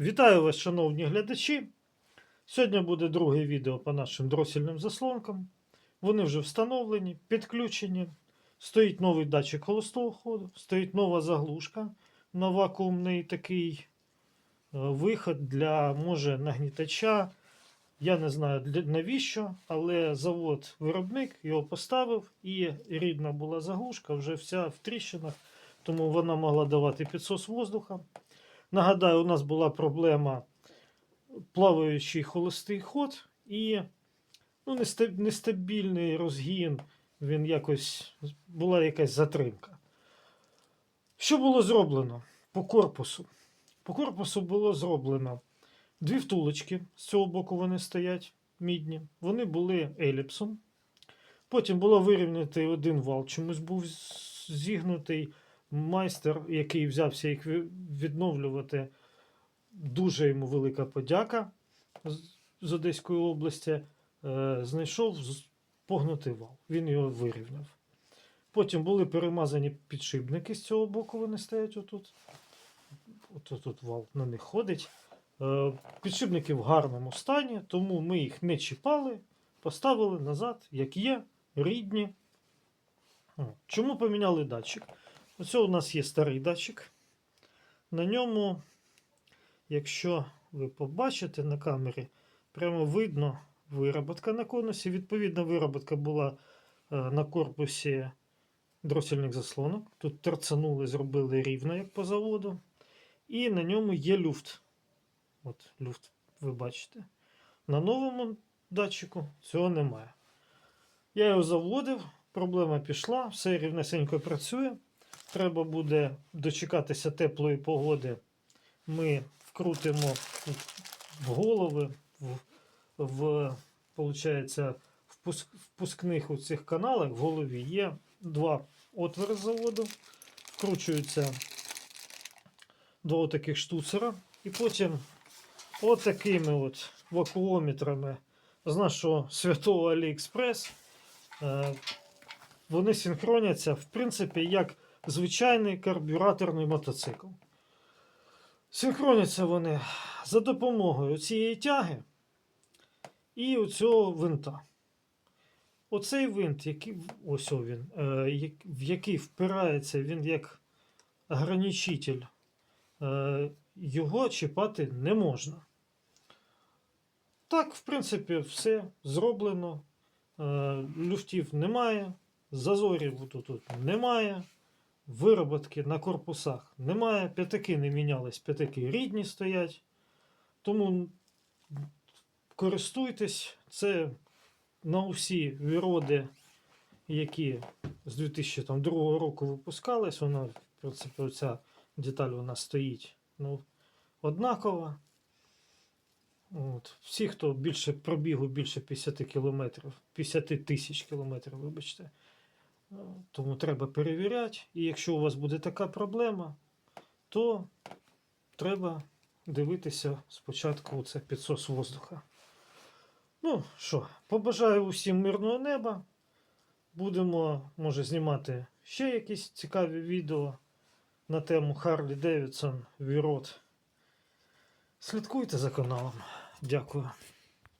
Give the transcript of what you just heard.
Вітаю вас, шановні глядачі. Сьогодні буде друге відео по нашим дросільним заслонкам. Вони вже встановлені, підключені. Стоїть новий датчик холостого ходу, стоїть нова заглушка на вакуумний такий е, виход для може нагнітача. Я не знаю навіщо, але завод-виробник його поставив, і рідна була заглушка, вже вся в тріщинах, тому вона могла давати підсос воздуха. Нагадаю, у нас була проблема плаваючий холостий ход і ну, нестабільний розгін. Він якось була якась затримка. Що було зроблено по корпусу? По корпусу було зроблено дві втулочки. З цього боку вони стоять мідні. Вони були еліпсом. Потім було вирівнятий один вал, чомусь був зігнутий майстер, який взявся їх відновлювати. Дуже йому велика подяка з- Одеської області. Е, Знайшов погнутий вал. Він його вирівняв. Потім були перемазані підшипники з цього боку, вони стоять отут. Отут тут вал на них ходить. Е, Підшипники в гарному стані, тому ми їх не чіпали, поставили назад, як є, рідні. Чому поміняли датчик? Ось у нас є старий датчик. На ньому, якщо ви побачите на камері, прямо видно вироботка на конусі. Відповідна вироботка була е, на корпусі дросільних заслонок. Тут торцанули, зробили рівно, як по заводу. І на ньому є люфт. От люфт, ви бачите. На новому датчику цього немає. Я його заводив, проблема пішла, все рівнесенько працює. Треба буде дочекатися теплої погоди. Ми вкрутимо в голови, в, в получається, впускних у цих каналах в голові є два отвори заводу. Вкручуються два таких штуцера. І потім от такими от вакуометрами з нашого святого Аліекспрес. Е, вони синхроняться, в принципі, як звичайний карбюраторний мотоцикл. Синхроняться вони за допомогою цієї тяги і оцього винта. Оцей винт, який, ось він, е, в який впирається він як ограничитель, е, його чіпати не можна. Так, в принципі, все зроблено. Е, люфтів немає, зазорів тут немає, вироботки на корпусах немає, п'ятаки не мінялись, п'ятаки рідні стоять. Тому користуйтесь, це на усі віроди, які з 2002 року випускались, вона, принципі, ця деталь вона стоїть ну, однакова. От. Всі, хто більше пробігу більше 50 кілометрів, 50 тисяч кілометрів, вибачте. Тому треба перевіряти. І якщо у вас буде така проблема, то треба дивитися спочатку це підсос воздуха. Ну що, побажаю усім мирного неба. Будемо, може, знімати ще якісь цікаві відео на тему Харлі Девідсон Вірот. Слідкуйте за каналом. Дякую.